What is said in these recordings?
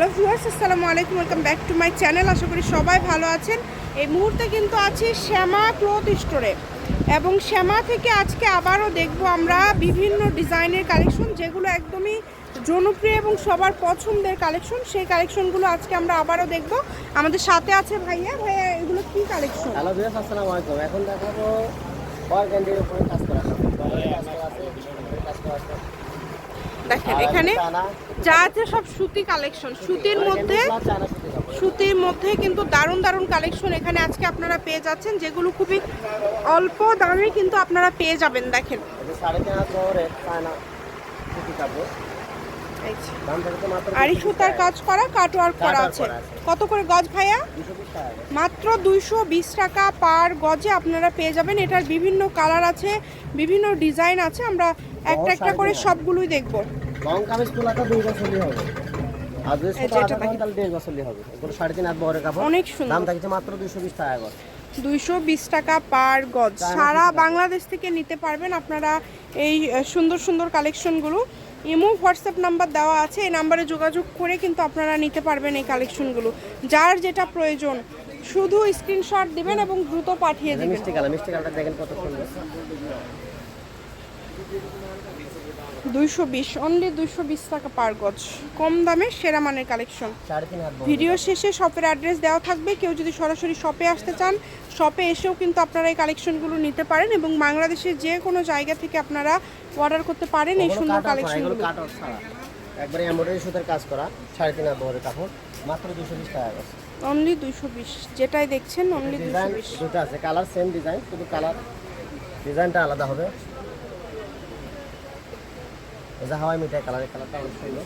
Hello viewers আসসালামু আলাইকুম welcome back to my channel আশা করি সবাই ভালো আছেন। এই মুহূর্তে কিন্তু আছি শ্যামা ক্লথ স্টোরে। এবং শ্যামা থেকে আজকে আবারও দেখব আমরা বিভিন্ন ডিজাইনের কালেকশন, যেগুলো একদমই জনপ্রিয় এবং সবার পছন্দের কালেকশন। সেই কালেকশনগুলো আজকে আমরা আবারও দেখব। আমাদের সাথে আছে ভাইয়া। ভাইয়া, এগুলো কি কালেকশন? হ্যালো ভিউয়ার্স আসসালামু আলাইকুম। এখন দেখাবো উপরে কাজ করা কাজ করা আছে কাজ করা দেখেন এখানে যা আছে সব সুতি কালেকশন। সুতির মধ্যে। সুতির মধ্যে কিন্তু দারুণ দারুণ কালেকশন এখানে আজকে আপনারা পেয়ে যাচ্ছেন যেগুলো খুবই অল্প দামে কিন্তু আপনারা পেয়ে যাবেন দেখেন। সাড়ে তিন হাত আড়ি সুতার কাজ করা কাটওয়ার্ক করা আছে। কত করে গজ ভাইয়া। মাত্র দুইশো বিশ টাকা পার গজে আপনারা পেয়ে যাবেন। এটার বিভিন্ন কালার আছে বিভিন্ন ডিজাইন আছে। আমরা একটা একটা করে সবগুলোই দেখব। অনেক সুন্দর। দুইশো বিশ টাকা পার গজ। সারা বাংলাদেশ থেকে নিতে পারবেন আপনারা এই সুন্দর সুন্দর কালেকশনগুলো। ইমো হোয়াটসঅ্যাপ নাম্বার দেওয়া আছে এই নাম্বারে যোগাযোগ করে কিন্তু আপনারা নিতে পারবেন এই কালেকশনগুলো। যার যেটা প্রয়োজন শুধু স্ক্রিনশট দিবেন এবং দ্রুত পাঠিয়ে দিবেন। মিষ্টি কালার মিষ্টি কালারটা দেখেন কত সুন্দর। দুইশো বিশ অনলি দুইশো বিশ টাকা পার গজ। কম দামে সেরা মানের কালেকশন ভিডিও শেষে শপের অ্যাড্রেস দেওয়া থাকবে। কেউ যদি সরাসরি শপে আসতে চান শপে এসেও কিন্তু আপনারা এই কালেকশনগুলো নিতে পারেন এবং বাংলাদেশের যে কোনো জায়গা থেকে আপনারা অর্ডার করতে পারেন এই সুন্দর কালেকশনগুলো। একবারে এমব্রয়ডারি সুতার কাজ করা সাড়ে তিন হাত বহরের কাপড় মাত্র দুশো বিশ টাকা অনলি দুইশো বিশ যেটাই দেখছেন অনলি ডিজাইন বিশ। দুটো আছে কালার সেম ডিজাইন শুধু কালার ডিজাইনটা আলাদা হবে। যে হাওয়াই মিঠাই কালারের কালারটা অনেক সুন্দর।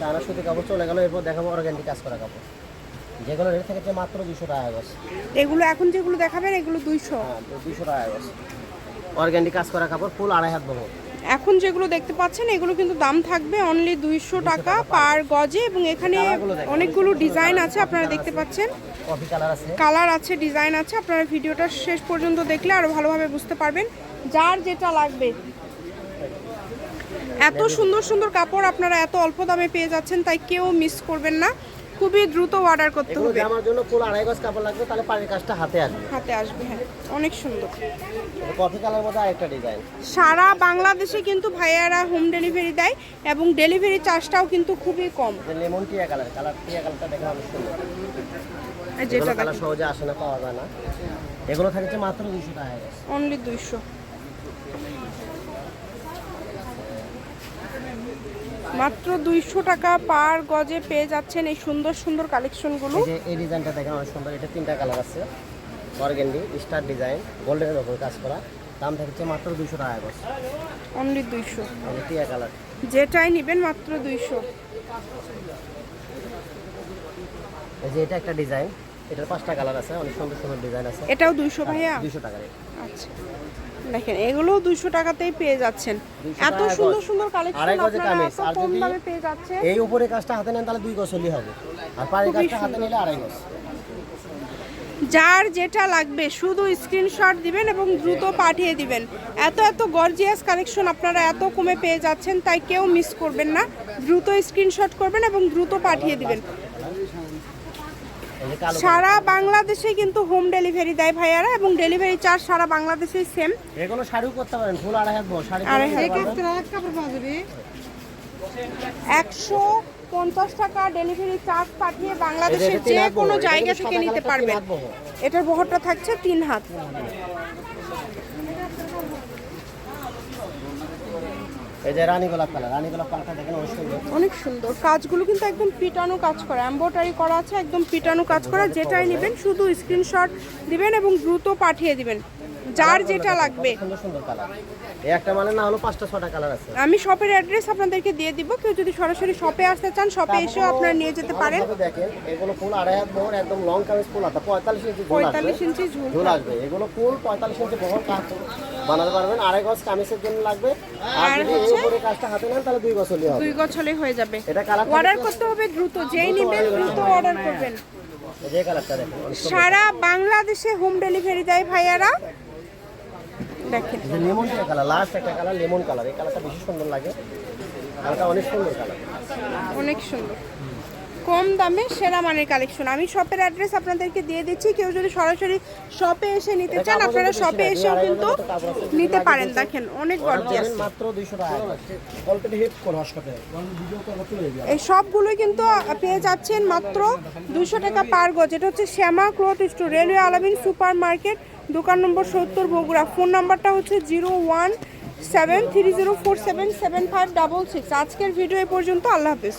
চায়না সুতি কাপড় চলে গেল এরপর দেখাবো অর্গ্যানিক কাজ করা কাপড়। যেগুলো রেট থেকে মাত্র দুশো টাকা গছ। এগুলো এখন যেগুলো দেখাবেন এগুলো দুইশো। হ্যাঁ দুশো টাকা গছ। অর্গ্যানিক কাজ করা কাপড় ফুল আড়াই হাত বহর এখন যেগুলো দেখতে পাচ্ছেন এগুলো কিন্তু দাম থাকবে অনলি দুইশো টাকা পার। গজে এবং এখানে অনেকগুলো ডিজাইন আছে আপনারা দেখতে পাচ্ছেন। কালার আছে। কালার আছে ডিজাইন আছে আপনারা ভিডিওটা শেষ পর্যন্ত দেখলে আরও ভালোভাবে বুঝতে পারবেন। যার যেটা লাগবে এত সুন্দর সুন্দর কাপড় আপনারা এত অল্প দামে পেয়ে যাচ্ছেন তাই কেউ মিস করবেন না। খুবই দ্রুত অর্ডার করতে হবে। আমার জন্য ফুল আড়াই গজ কাপড় লাগবে তাহলে পাড়ির কাজটা হাতে আসবে। হাতে আসবে হ্যাঁ। অনেক সুন্দর। কফি কালার মধ্যে আরেকটা ডিজাইন সারা বাংলাদেশে কিন্তু ভাইয়ারা হোম ডেলিভারি দেয় এবং ডেলিভারি চার্জটাও কিন্তু খুবই কম। লেমন টিয়া কালার কালার টিয়া কালারটা দেখে অনেক সুন্দর। যেটা কালার সহজে আসে না পাওয়া যায় না। এগুলো থাকছে মাত্র দুশো টাকা। অনলি দুইশো। মাত্র দুইশো টাকা পার গজে পেয়ে যাচ্ছেন এই সুন্দর সুন্দর কালেকশনগুলো। এই ডিজাইনটা দেখেন অনেক সুন্দর। এটা তিনটা কালার আছে। অর্গেন্ডি স্টার ডিজাইন গোল্ডেনের ওপর কাজ করা। দাম থাকছে মাত্র দুশো টাকা গজ। অনলি দুইশো। টিয়া কালার। যেটাই নেবেন মাত্র দুইশো। এই যে এটা একটা ডিজাইন। এটার পাঁচটা কালার আছে অনেক সুন্দর সুন্দর ডিজাইন আছে। এটাও দুইশো ভাইয়া? দুশো টাকা rate। আচ্ছা। দেখেন এগুলো দুইশো টাকাতেই পেয়ে যাচ্ছেন। এত সুন্দর সুন্দর কালেকশন আপনারা এত কম দামে পেয়ে যাচ্ছেন। এই উপরে কাজটা হাতে নেন তাহলে দুই হলেই হবে। আর পাড়ির কাজটা হাতে নিলে আড়াই যার যেটা লাগবে শুধু স্ক্রিনশট দিবেন এবং দ্রুত পাঠিয়ে দিবেন। এত এত গর্জিয়াস কালেকশন আপনারা এত কমে পেয়ে যাচ্ছেন তাই কেউ মিস করবেন না। দ্রুত স্ক্রিনশট করবেন এবং দ্রুত পাঠিয়ে দিবেন। সারা বাংলাদেশে কিন্তু হোম ডেলিভারি দেয় ভাইয়ারা এবং ডেলিভারি চার্জ সারা বাংলাদেশেই সেম এগুলো শাড়িও করতে পারেন ফুল আড়াই হাত বড় শাড়ি আড়াই হাত করতে পারবেন। একশো পঞ্চাশ টাকা ডেলিভারি চার্জ পাঠিয়ে বাংলাদেশের যে কোনো জায়গা থেকে নিতে পারবেন এটার বহরটা থাকছে তিন হাত। এই যে রানী গোলাপ কালার, রানী গোলাপ কালারটা দেখেন অনেক সুন্দর। কাজগুলো কিন্তু একদম পিটানো কাজ করা এম্ব্রয়ডারি করা আছে, একদম পিটানো কাজ করা, যেটাই নেবেন শুধু স্ক্রিনশট দিবেন এবং দ্রুত পাঠিয়ে দিবেন। যার যেটা লাগবে। সুন্দর সুন্দর কালার একটা মানে না হলো পাঁচটা ছটা কালার আছে। আমি শপের অ্যাড্রেস আপনাদেরকে দিয়ে দিব। কেউ যদি সরাসরি শপে আসতে চান শপে এসেও আপনারা নিয়ে যেতে পারেন। দেখেন এগুলো ফুল আড়াই হাত বহর একদম লং কামিজ ফুল আছে পঁয়তাল্লিশ ইঞ্চি পঁয়তাল্লিশ ইঞ্চি ঝুল আসবে। এগুলো ফুল পঁয়তাল্লিশ ইঞ্চি বহর কাজ বানাতে পারবেন। আড়াই গজ কামিজের জন্য লাগবে। আর যদি এই উপরে কাজটা হাতে নেন তাহলে দুই গজ হলে হবে। দুই গছলে হয়ে যাবে। এটা কালার অর্ডার করতে হবে দ্রুত। যেই নেবেন দ্রুত অর্ডার করবেন। সারা বাংলাদেশে হোম ডেলিভারি দেয় ভাইয়ারা। দেখেন। লেমন কালার লাস্ট একটা কালার লেমন কালার এই কালারটা বেশি সুন্দর লাগে। কালারটা অনেক সুন্দর কালার অনেক সুন্দর। কম দামে সেরা মানের কালেকশন আমি শপের অ্যাড্রেস আপনাদেরকে দিয়ে দিচ্ছি। কেউ যদি সরাসরি শপে এসে নিতে চান আপনারা শপে এসেও কিন্তু নিতে পারেন। দেখেন অনেক গর্জিয়াস মাত্র দুইশো টাকা কোন যাবে এই সবগুলোই কিন্তু পেয়ে যাচ্ছেন মাত্র দুশো টাকা পার গজ। এটা হচ্ছে Shyama cloth store railway Alamin super market দোকান নম্বর সত্তর বগুড়া। ফোন নাম্বারটা হচ্ছে zero one seven three zero four seven seven five double six. আজকের ভিডিও এ পর্যন্ত, আল্লাহ হাফিজ।